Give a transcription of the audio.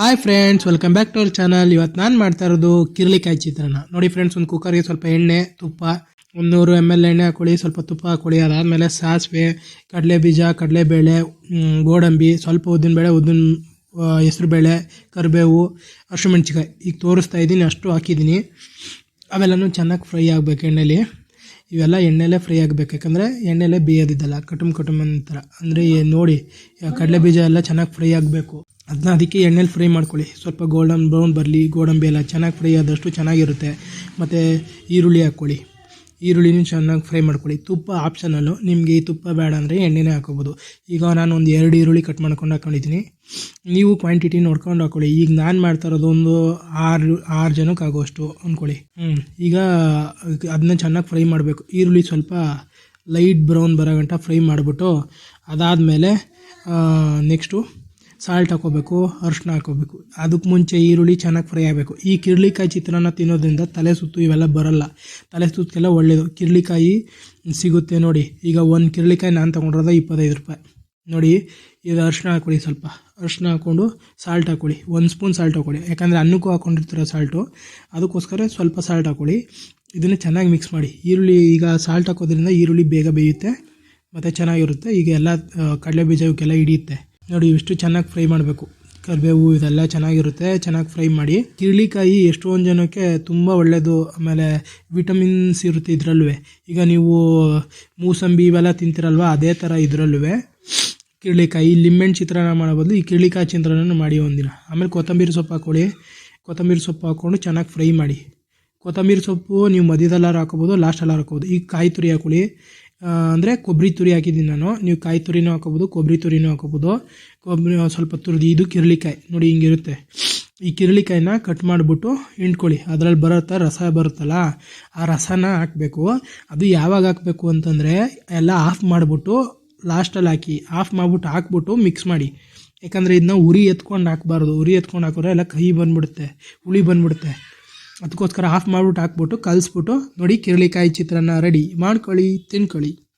Hi friends welcome back to our channel ಇವತ್ತು ನಾನು ಮಾಡ್ತಾ ಇರೋದು ಕಿರ್ಲಿಕಾಯಿ ಚಿತ್ರಾನ್ನ. ನೋಡಿ ಫ್ರೆಂಡ್ಸ್ ಒಂದು ಕುಕ್ಕರ್ಗೆ ಸ್ವಲ್ಪ ಎಣ್ಣೆ, ತುಪ್ಪ ಒಂದು ನೂರು ಎಂ ಎಲ್ ಎಣ್ಣೆ ಹಾಕೊಳ್ಳಿ, ಸ್ವಲ್ಪ ತುಪ್ಪ ಹಾಕೊಳ್ಳಿ. ಅದಾದಮೇಲೆ ಸಾಸಿವೆ ಕಡಲೆ ಬೀಜ ಕಡಲೆಬೇಳೆ ಗೋಡಂಬಿ, ಸ್ವಲ್ಪ ಉದ್ದಿನಬೇಳೆ ಉದ್ದಿನ ಹೆಸರುಬೇಳೆ, ಕರಿಬೇವು ಹಸಿಮೆಣ್ಸಿಕಾಯಿ ಈಗ ತೋರಿಸ್ತಾ ಇದ್ದೀನಿ, ಅಷ್ಟು ಹಾಕಿದ್ದೀನಿ. ಅವೆಲ್ಲನೂ ಚೆನ್ನಾಗಿ ಫ್ರೈ ಆಗಬೇಕು ಎಣ್ಣೆಲಿ. ಇವೆಲ್ಲ ಎಣ್ಣೆಲೇ ಫ್ರೈ ಆಗಬೇಕು. ಯಾಕಂದರೆ ಎಣ್ಣೆಲೇ ಬೇಯೋದಿದ್ದಲ್ಲ, ಕಟುಮ್ ಕಟುಮ್ ಅಂತಾರೆ. ಅಂದರೆ ನೋಡಿ ಕಡಲೆ ಬೀಜ ಎಲ್ಲ ಚೆನ್ನಾಗಿ ಫ್ರೈ ಆಗಬೇಕು. ಅದನ್ನ ಅದಕ್ಕೆ ಎಣ್ಣೆಲಿ ಫ್ರೈ ಮಾಡ್ಕೊಳ್ಳಿ. ಸ್ವಲ್ಪ ಗೋಲ್ಡನ್ ಬ್ರೌನ್ ಬರಲಿ, ಗೋಡಂಬಿ ಎಲ್ಲ ಚೆನ್ನಾಗಿ ಫ್ರೈ ಆದಷ್ಟು ಚೆನ್ನಾಗಿರುತ್ತೆ. ಮತ್ತು ಈರುಳ್ಳಿ ಹಾಕ್ಕೊಳ್ಳಿ. ಈರುಳ್ಳಿನೂ ಚೆನ್ನಾಗಿ ಫ್ರೈ ಮಾಡ್ಕೊಳ್ಳಿ. ತುಪ್ಪ ಆಪ್ಷನಲ್ಲು ನಿಮಗೆ ಈ ತುಪ್ಪ ಬೇಡ ಅಂದರೆ ಎಣ್ಣೆನೇ ಹಾಕೋಬೋದು ಈಗ ನಾನು ಒಂದು ಎರಡು ಈರುಳ್ಳಿ ಕಟ್ ಮಾಡ್ಕೊಂಡು ಹಾಕೊಂಡಿದ್ದೀನಿ. ನೀವು ಕ್ವಾಂಟಿಟಿ ನೋಡ್ಕೊಂಡು ಹಾಕೊಳ್ಳಿ. ಈಗ ನಾನು ಮಾಡ್ತಾ ಆರು ಆರು ಜನಕ್ಕೆ ಆಗೋಷ್ಟು ಅಂದ್ಕೊಳ್ಳಿ ಹ್ಞೂ ಈಗ ಅದನ್ನ ಚೆನ್ನಾಗಿ ಫ್ರೈ ಮಾಡಬೇಕು. ಈರುಳ್ಳಿ ಸ್ವಲ್ಪ ಲೈಟ್ ಬ್ರೌನ್ ಬರೋ ಗಂಟ ಫ್ರೈ ಮಾಡಿಬಿಟ್ಟು ಅದಾದಮೇಲೆ ನೆಕ್ಸ್ಟು ಸಾಲ್ಟ್ ಹಾಕೋಬೇಕು ಅರಿಶಿನ ಹಾಕೋಬೇಕು. ಅದಕ್ಕೆ ಮುಂಚೆ ಈರುಳ್ಳಿ ಚೆನ್ನಾಗಿ ಫ್ರೈ ಆಗಬೇಕು. ಈ ಕಿರ್ಳಿಕಾಯಿ ಚಿತ್ರಾನ್ನ ತಿನ್ನೋದ್ರಿಂದ ತಲೆ ಸುತ್ತು ಇವೆಲ್ಲ ಬರಲ್ಲ. ತಲೆ ಸುತ್ತಕ್ಕೆಲ್ಲ ಒಳ್ಳೆಯದು ಕಿರ್ಳಿಕಾಯಿ ಸಿಗುತ್ತೆ ನೋಡಿ. ಈಗ ಒಂದು ಕಿರ್ಳಿಕಾಯಿ ನಾನು ತೊಗೊಂಡಿರೋದು ಇಪ್ಪತ್ತೈದು ರೂಪಾಯಿ. ನೋಡಿ, ಇದು ಅರಿಶಿನ ಹಾಕೊಳ್ಳಿ ಸ್ವಲ್ಪ. ಅರಿಶಿನ ಹಾಕ್ಕೊಂಡು ಸಾಲ್ಟ್ ಹಾಕೊಳ್ಳಿ. ಒಂದು ಸ್ಪೂನ್ ಸಾಲ್ಟ್ ಹಾಕೊಳ್ಳಿ. ಯಾಕಂದರೆ ಅನ್ನಕ್ಕೂ ಹಾಕ್ಕೊಂಡಿರ್ತೀರ ಸಾಲ್ಟು. ಅದಕ್ಕೋಸ್ಕರ ಸ್ವಲ್ಪ ಸಾಲ್ಟ್ ಹಾಕೊಳ್ಳಿ. ಇದನ್ನು ಚೆನ್ನಾಗಿ ಮಿಕ್ಸ್ ಮಾಡಿ. ಈರುಳ್ಳಿ ಈಗ ಸಾಲ್ಟ್ ಹಾಕೋದ್ರಿಂದ ಈರುಳ್ಳಿ ಬೇಗ ಬೇಯುತ್ತೆ. ಮತ್ತು ಚೆನ್ನಾಗಿರುತ್ತೆ. ಈಗ ಎಲ್ಲ ಕಡಲೆ ಬೀಜ ಇವಕ್ಕೆಲ್ಲ ಹಿಡಿಯುತ್ತೆ. ನೋಡಿ ಇಷ್ಟು ಚೆನ್ನಾಗಿ ಫ್ರೈ ಮಾಡಬೇಕು. ಕರಿಬೇವು ಇದೆಲ್ಲ ಚೆನ್ನಾಗಿರುತ್ತೆ, ಚೆನ್ನಾಗಿ ಫ್ರೈ ಮಾಡಿ. ಕಿರ್ಳಿಕಾಯಿ ಎಷ್ಟೊಂದು ಜನಕ್ಕೆ ತುಂಬ ಒಳ್ಳೆಯದು ಆಮೇಲೆ ವಿಟಮಿನ್ಸ್ ಇರುತ್ತೆ ಇದರಲ್ಲೂ ಈಗ ನೀವು ಮೂಸಂಬಿ ಇವೆಲ್ಲ ತಿಂತಿರಲ್ವ, ಅದೇ ಥರ ಇದರಲ್ಲೂ ಕಿರ್ಳಿಕಾಯಿ ಲಿಂಬೆಣ್ಣು ಚಿತ್ರಾನ್ನ ಮಾಡೋ ಈ ಕಿರ್ಳಿಕಾಯಿ ಚಿತ್ರಾನ್ನ ಮಾಡಿ ಒಂದಿನ. ಆಮೇಲೆ ಕೊತ್ತಂಬರಿ ಸೊಪ್ಪು ಹಾಕೊಳ್ಳಿ ಕೊತ್ತಂಬರಿ ಸೊಪ್ಪು ಹಾಕ್ಕೊಂಡು ಚೆನ್ನಾಗಿ ಫ್ರೈ ಮಾಡಿ. ಕೊತ್ತಂಬರಿ ಸೊಪ್ಪು ನೀವು ಮಧ್ಯದಲ್ಲಾರು ಹಾಕೋಬೋದು ಲಾಸ್ಟಲ್ಲಾರು ಹಾಕೋಬೋದು ಈಗ ಕಾಯಿ ತುರಿ ಹಾಕೊಳ್ಳಿ ಅಂದರೆ ಕೊಬ್ಬರಿ ತುರಿ ಹಾಕಿದ್ದೀನಿ ನಾನು. ನೀವು ಕಾಯಿ ತುರಿನೂ ಹಾಕೋಬೋದು ಕೊಬ್ಬರಿ ತುರಿನೂ ಹಾಕೋಬೋದು ಕೊಬ್ಬರಿ ಸ್ವಲ್ಪ ತುರಿದು, ಇದು ಕಿರಳಿಕಾಯಿ. ನೋಡಿ ಹಿಂಗಿರುತ್ತೆ. ಈ ಕಿರಳಿಕಾಯಿನ ಕಟ್ ಮಾಡಿಬಿಟ್ಟು ಹಿಂಡ್ಕೊಳ್ಳಿ. ಅದರಲ್ಲಿ ಬರುತ್ತಾ ರಸ ಬರುತ್ತಲ್ಲ, ಆ ರಸನ ಹಾಕಬೇಕು. ಅದು ಯಾವಾಗ ಹಾಕಬೇಕು ಅಂತಂದರೆ ಎಲ್ಲ ಆಫ್ ಮಾಡಿಬಿಟ್ಟು ಲಾಸ್ಟಲ್ಲಿ ಹಾಕಿ ಆಫ್ ಮಾಡಿಬಿಟ್ಟು ಹಾಕ್ಬಿಟ್ಟು ಮಿಕ್ಸ್ ಮಾಡಿ. ಯಾಕಂದರೆ ಇದನ್ನ ಉರಿ ಎತ್ಕೊಂಡು ಹಾಕ್ಬಾರ್ದು. ಉರಿ ಎತ್ಕೊಂಡು ಹಾಕಿದ್ರೆ ಎಲ್ಲ ಕಹಿ ಬಂದ್ಬಿಡುತ್ತೆ, ಹುಳಿ ಬಂದ್ಬಿಡುತ್ತೆ. ಅದಕ್ಕೋಸ್ಕರ ಆಫ್ ಮಾಡ್ಬಿಟ್ಟು ಹಾಕ್ಬಿಟ್ಟು ಕಲಿಸ್ಬಿಟ್ಟು ನೋಡಿ ಕಿರಳಿಕಾಯಿ ಚಿತ್ರಾನ್ನ ರೆಡಿ ಮಾಡ್ಕೊಳ್ಳಿ ತಿನ್ಕೊಳ್ಳಿ.